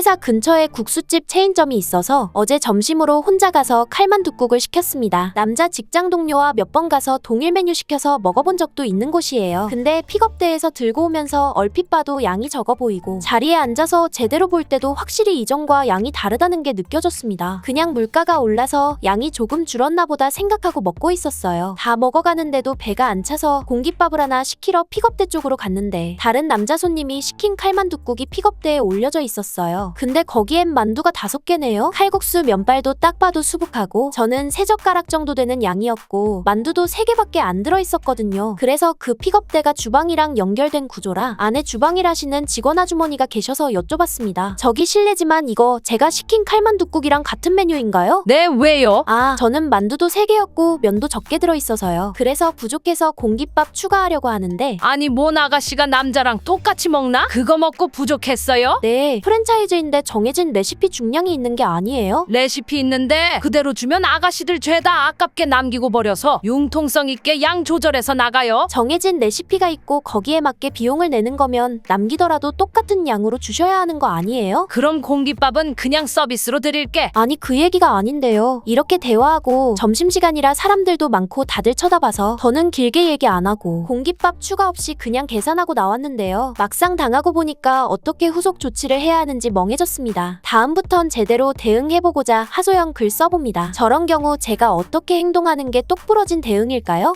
회사 근처에 국수집 체인점이 있어서 어제 점심으로 혼자 가서 칼만둣국을 시켰습니다. 남자 직장 동료와 몇 번 가서 동일 메뉴 시켜서 먹어본 적도 있는 곳이에요. 근데 픽업대에서 들고 오면서 얼핏 봐도 양이 적어 보이고 자리에 앉아서 제대로 볼 때도 확실히 이전과 양이 다르다는 게 느껴졌습니다. 그냥 물가가 올라서 양이 조금 줄었나 보다 생각하고 먹고 있었어요. 다 먹어가는데도 배가 안 차서 공깃밥을 하나 시키러 픽업대 쪽으로 갔는데 다른 남자 손님이 시킨 칼만둣국이 픽업대에 올려져 있었어요. 근데 거기엔 만두가 다섯 개네요. 칼국수 면발도 딱 봐도 수북하고 저는 세 젓가락 정도 되는 양이었고 만두도 세 개밖에 안 들어 있었거든요. 그래서 그 픽업대가 주방이랑 연결된 구조라 안에 주방일 하시는 직원 아주머니가 계셔서 여쭤봤습니다. 저기 실례지만 이거 제가 시킨 칼만둣국이랑 같은 메뉴인가요? 네, 왜요? 아, 저는 만두도 3개였고 면도 적게 들어 있어서요. 그래서 부족해서 공깃밥 추가하려고 하는데 아니, 뭔 아가씨가 남자랑 똑같이 먹나? 그거 먹고 부족했어요? 네, 프랜차이즈 인데 정해진 레시피 중량이 있는 게 아니에요? 레시피 있는데 그대로 주면 아가씨들 죄다 아깝게 남기고 버려서 융통성 있게 양 조절해서 나가요. 정해진 레시피가 있고 거기에 맞게 비용을 내는 거면 남기더라도 똑같은 양으로 주셔야 하는 거 아니에요? 그럼 공깃밥은 그냥 서비스로 드릴게. 아니 그 얘기가 아닌데요. 이렇게 대화하고 점심시간이라 사람들도 많고 다들 쳐다봐서 더는 길게 얘기 안 하고 공깃밥 추가 없이 그냥 계산하고 나왔는데요. 막상 당하고 보니까 어떻게 후속 조치를 해야 하는지 멍 해졌습니다. 다음부턴 제대로 대응해보고자 하소연 글 써봅니다. 저런 경우 제가 어떻게 행동하는 게 똑부러진 대응일까요?